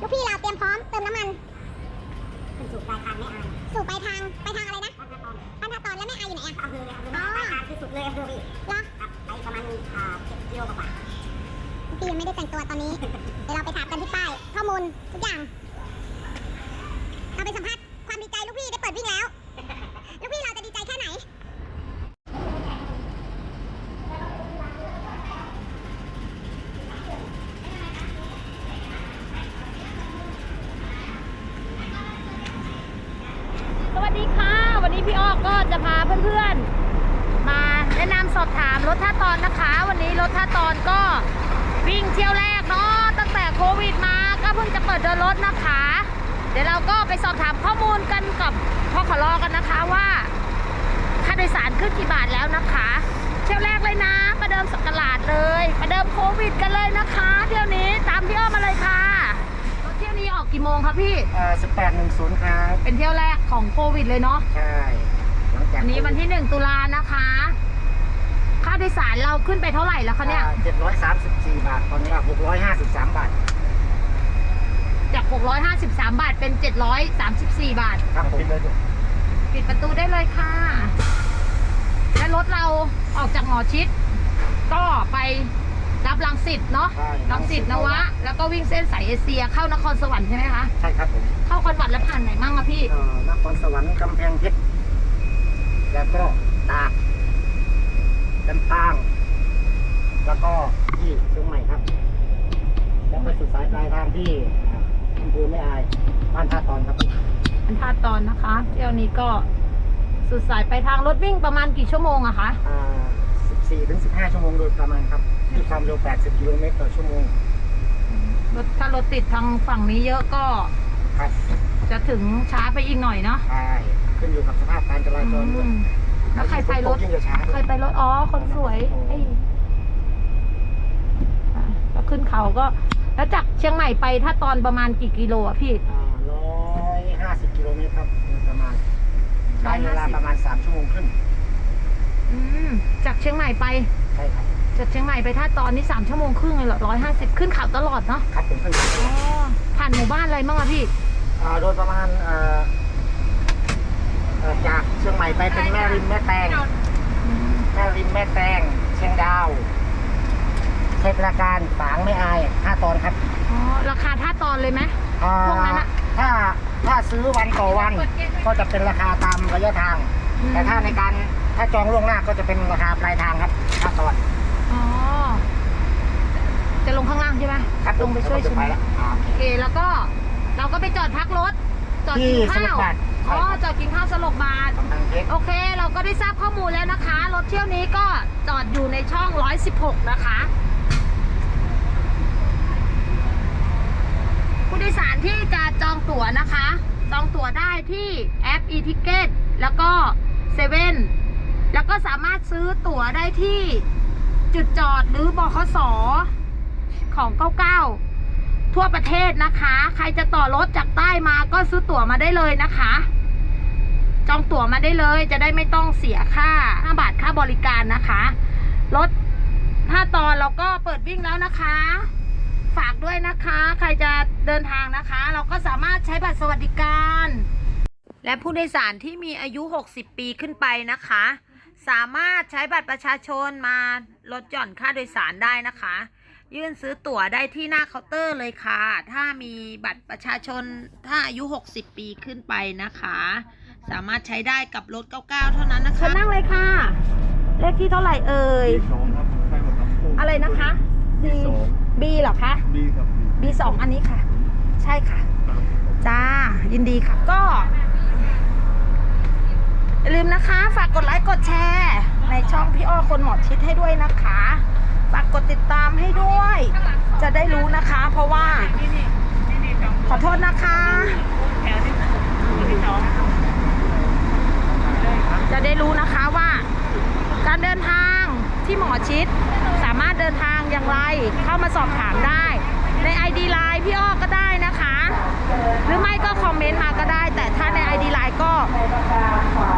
ลูกพี่เราเตรียมพร้อมเติมน้ำมันเป็นสูตรปลายทางไม่อายสู่ไปทางไปทางอะไรนะพันธตอนพันธตอนแล้วแม่อายอยู่ไหนอะอำเภอเลยอำเภอปลายทางคือสุดเลยอำเภอพี่เหรอครับไปประมาณอ่าเจ็ดกิโลกว่าลูกพี่ยังไม่ได้แต่งตัวตอนนี้ เดี๋ยวเราไปถามกันที่ป้าย ข้อมูลทุกอย่าง เราไปสัมภาษณ์ความดีใจลูกพี่ได้เปิดวิ่งแล้ว ลูกพี่เราจะดีใจแค่ไหน สวัสดีค่ะ วันนี้พี่อ้อก็จะพา เพื่อนๆ มาแนะนำสอบถามรถท่าตอนนะคะ วันนี้รถท่าตอนก็วิ่งเที่ยวแรกเนาะตั้งแต่โควิดมาก็เพิ่งจะเปิดเดินรถนะคะ เดี๋ยวเราก็ไปสอบถามข้อมูลกันกับพ่อขอรอกันนะคะว่าค่าโดยสารขึ้นกี่บาทแล้วนะคะ เที่ยวแรกเลยนะ ประเดิมสักราดเลยประเดิมโควิดกันเลยนะคะ เที่ยวนี้ตามพี่อ้อมาเลยค่ะรถเที่ยวนี้ออกกี่โมงคะพี่เอ่อ1810ครับเป็นเที่ยวแรกของโควิดเลยเนาะใช่หลังจาก วันนี้วันที่1ตุลานะคะ ค่าโดยสารเราขึ้นไปเท่าไหร่แล้วคะเนี่ยอ่า734บาท ตอนนี้653บาท จาก 653 บาทเป็น 734 บาท ครับผมปิดประตูได้เลยค่ะ และรถเราออกจากหมอชิด ก็ไปรับรังสิตเนาะ ใช่รังสิตนวะ แล้วก็วิ่งเส้นสายเอเชียเข้านครสวรรค์ใช่ไหมคะ ใช่ครับผม เข้าคอนวัดแล้วผ่านไหนมั่งอะพี่ เอ่อนครสวรรค์กำแพงเพชร แล้วก็ตากลำปาง แล้วก็ที่เชียงใหม่ครับ แล้วไปสุดสายปลายทางที่อ่าอำเภอแม่อายบ้านท่าตอนครับอันท่าตอนนะคะ เที่ยวนี้ก็สุดสายไปทางรถวิ่งประมาณกี่ชั่วโมงอะคะอ่า14ถึง15 ชั่วโมงโดยประมาณครับที่ความเร็ว 80 กิโลเมตรต่อชั่วโมงรถถ้ารถติดทางฝั่งนี้เยอะก็ครับ จะถึงช้าไปอีกหน่อยเนาะใช่ขึ้นอยู่กับสภาพการจราจรด้วยอืมแล้วใครไปรถ ยิ่งจะช้าใครไปรถ อ๋อ คนสวยไอ้อะแล้วขึ้นเขาก็ แล้วจากเชียงใหม่ไปถ้าตอนประมาณกี่กิโลอะพี่ ร้อยห้าสิบกิโลเมตรครับโดยประมาณใช้เวลา150ประมาณสามชั่วโมงครึ่งอืม จากเชียงใหม่ไป ใช่ครับจากเชียงใหม่ไปท่าตอนนี่สามชั่วโมงครึ่งเลยเหรอร้อยห้าสิบขึ้นเขาตลอดเนาะ ครับผมขึ้นอยู่อ๋อ ผ่านหมู่บ้านอะไรบ้างอะพี่อ่า โดยประมาณเอ่อเอ่อจากเชียงใหม่ไปเป็นแม่ริมแม่แตงแม่ริมแม่แตงเชียงดาวเทศราการฝางไม่อายห้าตอนครับอ๋อราคาท่าตอนเลยไหมอ่าพวกนั้นอะถ้าถ้าซื้อวันต่อวันก็จะเป็นราคาตามระยะทางอืมแต่ถ้าในการถ้าจองล่วงหน้าก็จะเป็นราคาปลายทางครับห้าตอนอ๋อจะลงข้างล่างใช่ไหมครับลงไปช่วยจะใช่ไหไปมแล้วอ่าโอเคแล้วก็ เราก็ไปจอดพักรถ จอดที่กินข้าสลวบบาทอ๋อใช่ครับจอดกินข้าวสลบบาทกำแพงเพชรโอเค เราก็ได้ทราบข้อมูลแล้วนะคะ รถเที่ยวนี้ก็จอดอยู่ในช่อง 116 นะคะ ผู้โดยสารที่จะจองตั๋วนะคะ จองตั๋วได้ที่แอป e-ticket แล้วก็เซเว่นแล้วก็สามารถซื้อตั๋วได้ที่จุดจอดหรือบขสของ 99 ทั่วประเทศนะคะ ใครจะต่อรถจากใต้มาก็ซื้อตั๋วมาได้เลยนะคะ จองตั๋วมาได้เลยจะได้ไม่ต้องเสียค่า5บาทค่าบริการนะคะรถถ้าตอนเราก็เปิดวิ่งแล้วนะคะ ฝากด้วยนะคะ ใครจะเดินทางนะคะ เราก็สามารถใช้บัตรสวัสดิการ และผู้โดยสารที่มีอายุ 60 ปีขึ้นไปนะคะ สามารถใช้บัตรประชาชนมาลดหย่อนค่าโดยสารได้นะคะ ยื่นซื้อตั๋วได้ที่หน้าเคาน์เตอร์เลยค่ะ ถ้ามีบัตรประชาชนถ้าอายุ 60 ปีขึ้นไปนะคะ สามารถใช้ได้กับรถ 99 เท่านั้นนะคะนั่งเลยค่ะ เลขที่เท่าไหร่เอ่ย สองครับใช่หมดครับอะไรนะคะ B B เหรอคะ บีครับ B สองอันนี้ค่ะ ใช่ค่ะ จ้า ยินดีค่ะ ก็อย่าลืมนะคะ ฝากกดไลค์ กดแชร์ ในช่องพี่อ้อคนหมอชิดให้ด้วยนะคะฝากกดติดตามให้ด้วย จะได้รู้นะคะ เพราะว่า ขอโทษนะคะจะได้รู้นะคะว่า การเดินทางที่หมอชิด สามารถเดินทางอย่างไรเข้ามาสอบถามได้ ใน ID Line พี่อ้อก็ได้นะคะ หรือไม่ก็คอมเมนต์มาก็ได้ แต่ถ้าใน ID Line ก็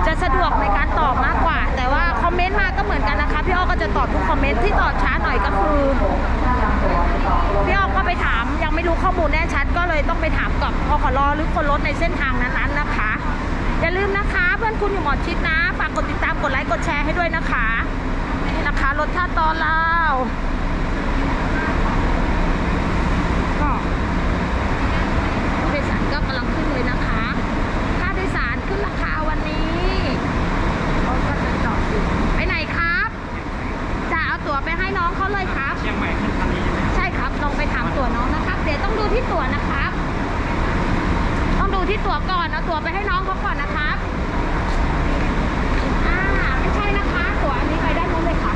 จะสะดวกในการตอบมากกว่า แต่ว่าคอมเมนต์มาก็เหมือนกันนะคะ พี่อ้อก็จะตอบทุกคอมเมนต์ที่ คือพี่อ้อก็ไปถามยังไม่รู้ข้อมูลแน่ชัด ก็เลยต้องไปถามกับพคลหรือคนรถในเส้นทางนั้นๆนะคะ อย่าลืมนะคะเพื่อนคุณอยู่หมอชิดนะฝากกดติดตามกดไลค์กดแชร์ให้ด้วยนะคะนี่นะคะรถท่าตอนลาวก็ผู้โดยสารก็กำลังขึ้นเลยนะคะค่าโดยสารขึ้นราคาวันนี้เขาก็จะจอดอยู่ไปไหนครับ จะเอาตั๋วไปให้ น้องเขาเลยครับ เชียงใหม่ขึ้นคันนี้ใช่ไหมใช่ครับ ลองไปถามตั๋วน้องนะครับ เดี๋ยวต้องดูที่ตั๋วนะครับ ต้องดูที่ตั๋วก่อน เอาตั๋วไปให้น้องเขาก่อนนะครับอ่าไม่ใช่นะคะ ตั๋วอันนี้ไปได้นู้นเลยค่ะ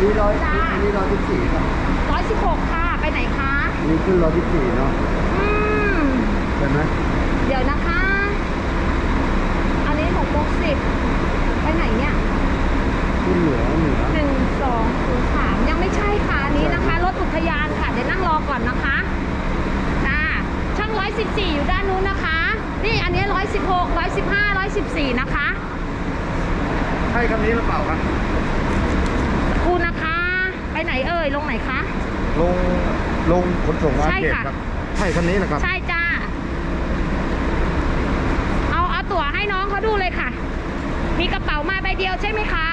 นี่ร้อยจ้า นี่ร้อยสิบสี่ครับร้อยสิบหกค่ะ ไปไหนคะ นี่ขึ้นร้อยสิบสี่เนาะอืม ใช่ไหมเดี๋ยวนะคะ อันนี้หกโมงสิบไปไหนเนี่ย ขึ้นเหนือ 116 115 114 นะคะ ใช่คันนี้หรือเปล่าครับคุณนะคะ ไปไหนเอ่ย ลงไหนคะ ลงลงขนส่งอาเขตครับ ใช่คันนี้นะครับ ใช่จ้า เอาเอาตั๋วให้น้องเขาดูเลยค่ะ มีกระเป๋ามาใบเดียวใช่ไหมคะ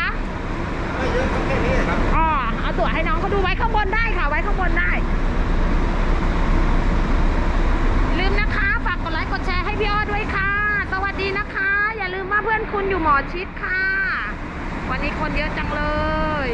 ไม่เยอะแค่นี้ครับ อ๋อ เอาตั๋วให้น้องเขาดูไว้ข้างบนได้ค่ะ ไว้ข้างบนได้ เพื่อนคุณอยู่หมอชิดค่ะ วันนี้คนเยอะจังเลย